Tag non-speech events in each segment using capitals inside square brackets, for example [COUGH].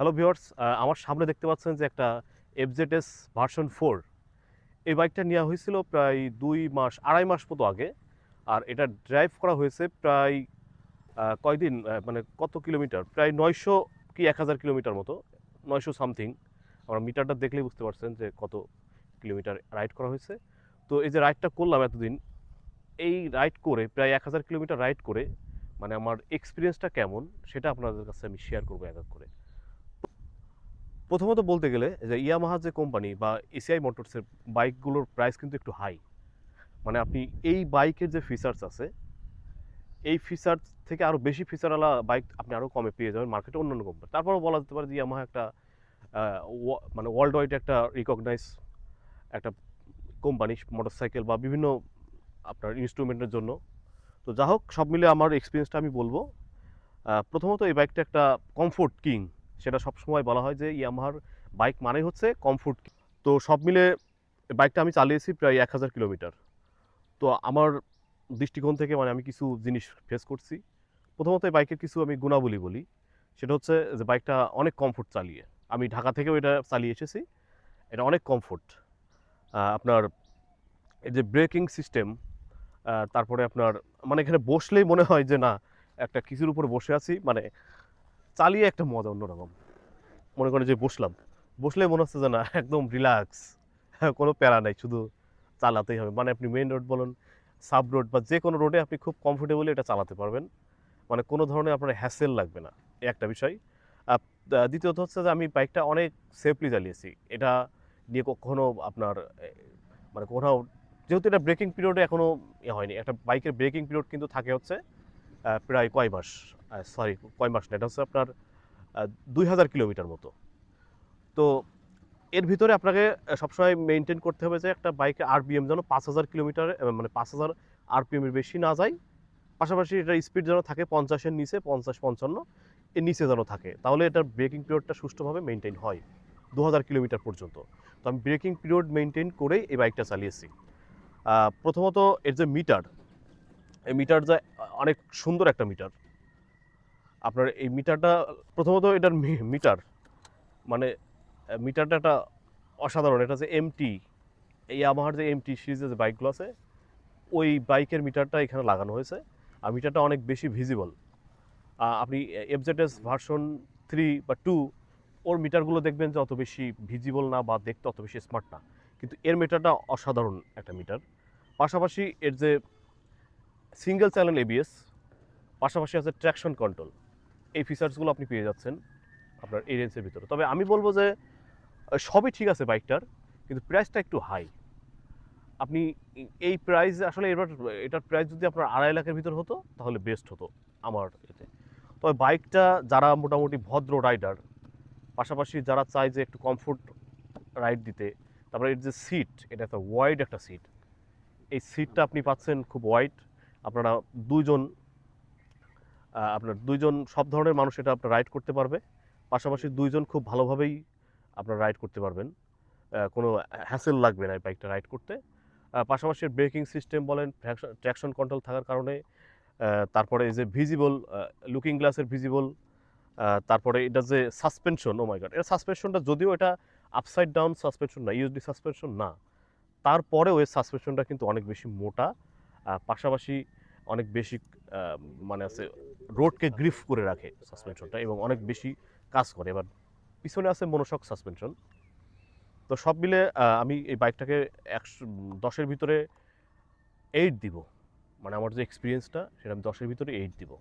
Hello viewers আমার সামনে দেখতে পাচ্ছেন যে একটা এফজেডএস ভার্সন ফোর এই বাইকটা নেওয়া হয়েছিল প্রায় দুই মাস, আড়াই মাস মতো আগে। আর এটা ড্রাইভ করা হয়েছে প্রায় কয়দিন মানে কত কিলোমিটার? প্রায় নয়শো কি এক হাজার কিলোমিটার মতো, নয়শো সামথিং আমরা মিটারটা দেখলেই বুঝতে পারছেন যে কত কিলোমিটার রাইড করা হয়েছে। তো এই যে রাইডটা করলাম এতদিন, এই রাইড করে, প্রায় এক হাজার কিলোমিটার রাইড করে মানে আমার এক্সপিরিয়েন্সটা কেমন, সেটা আপনাদের কাছে আমি শেয়ার করব এক এক করে। প্রথমত বলতে গেলে যে ইয়ামাহা যে কোম্পানি বা এসিআই মোটরসের বাইকগুলোর প্রাইস কিন্তু একটু হাই মানে আপনি এই বাইকের যে ফিচার্স আছে, এই ফিচার্স থেকে আরও বেশি ফিচারওয়ালা বাইক আপনি আরও কমে পেয়ে যাবেন মার্কেটে অন্যান্য কোম্পানি তারপরেও বলা যেতে পারে যে ইয়ামাহা একটা মানে ওয়ার্ল্ড ওয়াইড একটা রিকগনাইজ একটা কোম্পানি মোটরসাইকেল বা বিভিন্ন আপনার ইনস্ট্রুমেন্টের জন্য। তো যা হোক সব মিলে আমার এক্সপিরিয়েন্সটা আমি বলব প্রথমত এই বাইকটা একটা কমফোর্ট কিং সেটা সব সময় বলা হয় যে ইয়ামাহার বাইক মানে হচ্ছে কমফোর্ট তো সব মিলে বাইকটা আমি চালিয়েছি প্রায় এক হাজার কিলোমিটার। তো আমার দৃষ্টিকোণ থেকে মানে আমি কিছু জিনিস ফেস করছি। প্রথমত এই বাইকের কিছু আমি গুণাবলী বলি। সেটা হচ্ছে যে বাইকটা অনেক কমফোর্ট চালিয়ে। আমি ঢাকা থেকেও এটা চালিয়ে এসেছি। এটা অনেক কমফোর্ট আপনার এই যে ব্রেকিং সিস্টেম তারপরে আপনার মানে এখানে বসলেই মনে হয় যে না, একটা কিছুর উপরে বসে আছি। মানে চালিয়ে একটা মজা অন্যরকম। মনে করেন যে বসলাম। বসলে মনে হচ্ছে যে না, একদম রিল্যাক্স কোনো প্যারা নাই, শুধু চালাতেই হবে। মানে আপনি মেইন রোড বলুন সাব রোড বা যে কোনো রোডে আপনি খুব কমফোর্টেবলি এটা চালাতে পারবেন। মানে কোনো ধরনের আপনার হ্যাসেল লাগবে না একটা বিষয়। দ্বিতীয়ত হচ্ছে যে আমি বাইকটা অনেক সেফলি চালিয়েছি। এটা নিয়ে কখনও আপনার মানে কোথাও, যেহেতু এটা ব্রেকিং পিরিয়ডে এখনও হয়নি। একটা বাইকের ব্রেকিং পিরিয়ড কিন্তু থাকে হচ্ছে। প্রায় কয় মাস সরি কয় মাস না, এটা হচ্ছে আপনার দুই হাজার কিলোমিটার মতো। তো এর ভিতরে আপনাকে সবসময় মেনটেন করতে হবে যে একটা বাইকে আরপিএম যেন পাঁচ হাজার কিলোমিটার মানে পাঁচ হাজার আরপিএমের বেশি না যায়। পাশাপাশি এটার স্পিড যেন থাকে পঞ্চাশের নিচে, পঞ্চাশ পঞ্চান্ন, এর নিচে যেন থাকে। তাহলে এটার ব্রেকিং পিরিয়ডটা সুষ্ঠুভাবে মেনটেন হয়, দু হাজার কিলোমিটার পর্যন্ত। তো আমি ব্রেকিং পিরিয়ড মেনটেন করেই এই বাইকটা চালিয়েছি। প্রথমত এর যে মিটার এই মিটার যে অনেক সুন্দর একটা মিটার। আপনার এই মিটারটা প্রথমত এটার মিটার। মানে মিটারটা একটা অসাধারণ, এটা যে এমটি এই আমার যে এমটি সিরিজের যে বাইকগুলো আছে, ওই বাইকের মিটারটা এখানে লাগানো হয়েছে। আর মিটারটা অনেক বেশি ভিজিবল আপনি এফজেডএস ভার্সন থ্রি বা টু ওর মিটারগুলো দেখবেন যে অত বেশি ভিজিবল না বা দেখতে অত বেশি স্মার্ট না। কিন্তু এর মিটারটা অসাধারণ একটা মিটার। পাশাপাশি এর যে সিঙ্গেল চ্যানেল এবিএস পাশাপাশি আছে ট্র্যাকশন কন্ট্রোল এই ফিচার্সগুলো আপনি পেয়ে যাচ্ছেন আপনার এই রেঞ্জের ভিতরে। তবে আমি বলব যে, সবই ঠিক আছে বাইকটার, কিন্তু প্রাইসটা একটু হাই আপনি এই- প্রাইস আসলে এবার, এটার প্রাইস যদি আপনার আড়াই লাখের ভিতর হতো, তাহলে বেস্ট হতো আমার এতে। তবে বাইকটা যারা মোটামুটি ভদ্র রাইডার পাশাপাশি যারা চায় যে একটু কমফোর্ট রাইড দিতে, তারপরে এর যে সিট এটা একটা ওয়াইড একটা সিট এই সিটটা আপনি পাচ্ছেন খুব ওয়াইড আপনারা দুইজন আপনার দুইজন সব ধরনের মানুষ এটা আপনার রাইড করতে পারবে। পাশাপাশি দুইজন খুব ভালোভাবেই আপনার রাইড করতে পারবেন। কোনো হ্যাসেল লাগবে না এই বাইকটা রাইড করতে। পাশাপাশি ব্রেকিং সিস্টেম বলেন ট্র্যাকশন কন্ট্রোল থাকার কারণে তারপরে এই যে ভিজিবল লুকিং গ্লাসের ভিজিবল তারপরে এটা যে সাসপেনশন ও মাই গড এটা সাসপেনশনটা যদিও এটা আপসাইড ডাউন সাসপেনশন না ইউএসডি সাসপেনশন না, তারপরেও এর সাসপেনশনটা কিন্তু অনেক বেশি মোটা। পাশাপাশি অনেক বেশি মানে আছে রোডকে গ্রিফ করে রাখে সাসপেনশনটা এবং অনেক বেশি কাজ করে। এবার পিছনে আছে মনোশক সাসপেনশন। তো সব মিলে আমি এই বাইকটাকে একশো দশের ভিতরে এইট দিব। মানে আমার যে এক্সপিরিয়েন্সটা সেটা আমি দশের ভিতরে এইট দিব।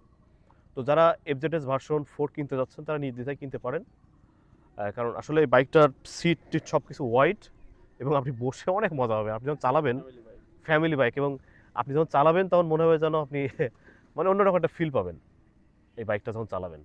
তো যারা এফজেডএস ভার্সন ফোর কিনতে যাচ্ছেন তারা নির্দ্বিধায় কিনতে পারেন। কারণ আসলে এই বাইকটার সিট টিট সব কিছু হোয়াইট এবং আপনি বসে অনেক মজা হবে। আপনি যখন চালাবেন ফ্যামিলি বাইক এবং আপনি যখন চালাবেন, তখন মনে হবে যেন আপনি [LAUGHS] মানে অন্যরকম একটা ফিল পাবেন। এই বাইকটা যখন চালাবেন।